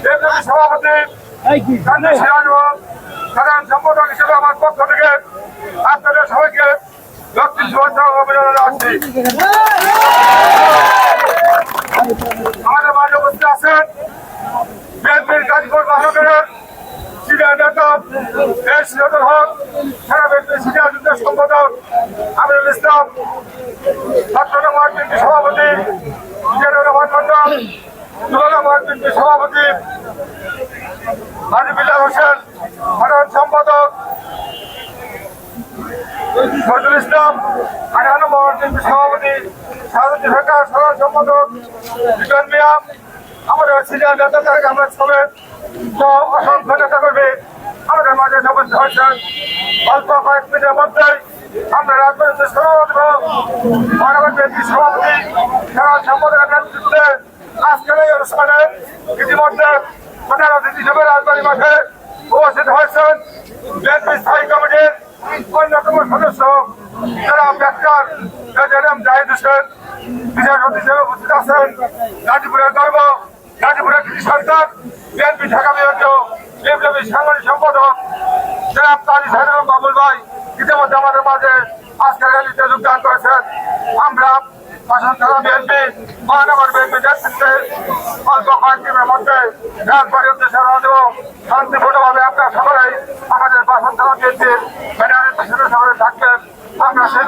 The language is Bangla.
সভাপতি সাধারণ সম্পাদক হিসেবে আমার পক্ষ থেকে আপনাদের সবাইকে লক্ষ্মী শুভেচ্ছা অভিনন্দন জানাচ্ছি। আমাদের মাঝে উপস্থিত আছেন বিএনপির গাজীপুর মহানগরের সিনিয়র নেতা এস সিরাজুল হক সারা বিএনপি সিনিয়র যুদ্ধ সম্পাদক আমিরুল ইসলাম ছাত্র সভাপতি রহমান মন্ডল সভাপতি হাজিবুল্লাহ হোসেন, সাধারণ সম্পাদক ফজল ইসলাম আঠারো মহাবিএনপি সভাপতি সারদী সরকার, সাধারণ সম্পাদক বিজন মিয়া, আমাদের সিনিয়র নেতা আহমেদ সমেত সহ অসংখ্য নেতা করবে আমাদের মাঝে উপস্থিত হয়েছেন। অল্প কয়েক মিনিটের মধ্যেই আমরা রাজনৈতিক সভাপতি সভাপতি, সাধারণ সম্পাদকের নেতৃত্বে আজকের এই অনুষ্ঠানে ইতিমধ্যে প্রধান অতিথি হিসেবে রাজবাড়ী মাঠে উপস্থিত হয়েছেন বিএনপি স্থায়ী কমিটির অন্যতম সদস্য যারা ব্যাখ্যার এম জাহিদ হোসেন। বিশেষ অতিথি হিসেবে উপস্থিত আছেন গাজীপুরের গর্ব, গাজীপুরের কৃষি সন্তান বিএনপি ঢাকা বিভাগীয় বিপ্লবী সাংগঠনিক সম্পাদক জনাব তাজি সাহেব বাবুল ভাই, ইতিমধ্যে আমাদের মাঝে আজকের র্যালিতে যোগদান করেছেন। আমরা থানা বিএনপি, মহানগর বিএনপি নেতৃত্বে অল্প কয়েকদিনের মধ্যে রাজবাড়ি উদ্দেশ্যে রওনা দেব শান্তিপূর্ণভাবে আপনারা সকলেই আমাদের বাসন থানা বিএনপির ব্যানারের পেছনে সকলে থাকবেন। আমরা সেই